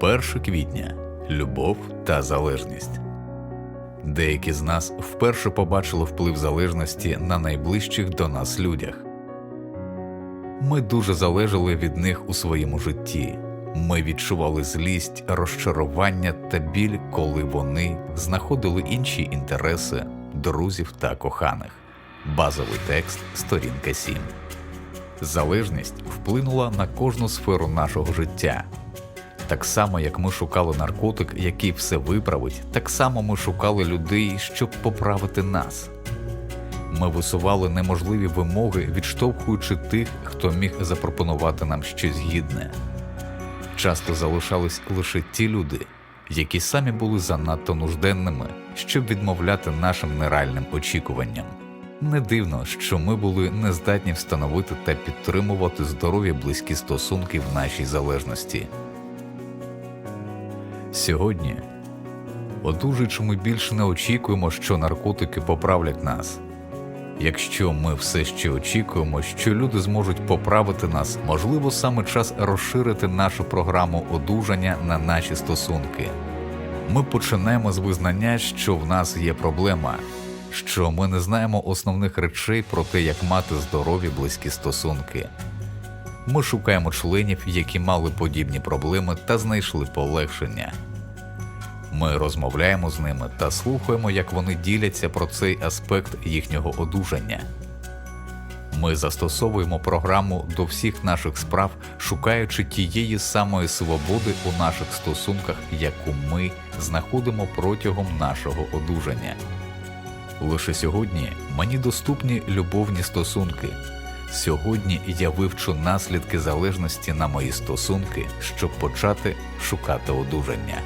1 квітня любов та залежність. Деякі з нас вперше побачили вплив залежності на найближчих до нас людях. Ми дуже залежали від них у своєму житті. Ми відчували злість, розчарування та біль, коли вони знаходили інші інтереси друзів та коханих. Базовий текст, сторінка 7. Залежність вплинула на кожну сферу нашого життя. Так само, як ми шукали наркотик, який все виправить, так само ми шукали людей, щоб поправити нас. Ми висували неможливі вимоги, відштовхуючи тих, хто міг запропонувати нам щось гідне. Часто залишались лише ті люди, які самі були занадто нужденними, щоб відмовляти нашим нереальним очікуванням. Не дивно, що ми були нездатні встановити та підтримувати здорові близькі стосунки в нашій залежності. Сьогодні, одужуючи, ми більше не очікуємо, що наркотики поправлять нас. Якщо ми все ще очікуємо, що люди зможуть поправити нас, можливо, саме час розширити нашу програму одужання на наші стосунки. Ми починаємо з визнання, що в нас є проблема, що ми не знаємо основних речей про те, як мати здорові близькі стосунки. Ми шукаємо членів, які мали подібні проблеми та знайшли полегшення. Ми розмовляємо з ними та слухаємо, як вони діляться про цей аспект їхнього одужання. Ми застосовуємо програму до всіх наших справ, шукаючи тієї самої свободи у наших стосунках, яку ми знаходимо протягом нашого одужання. Лише сьогодні мені доступні любовні стосунки. Сьогодні я вивчу наслідки залежності на мої стосунки, щоб почати шукати одужання.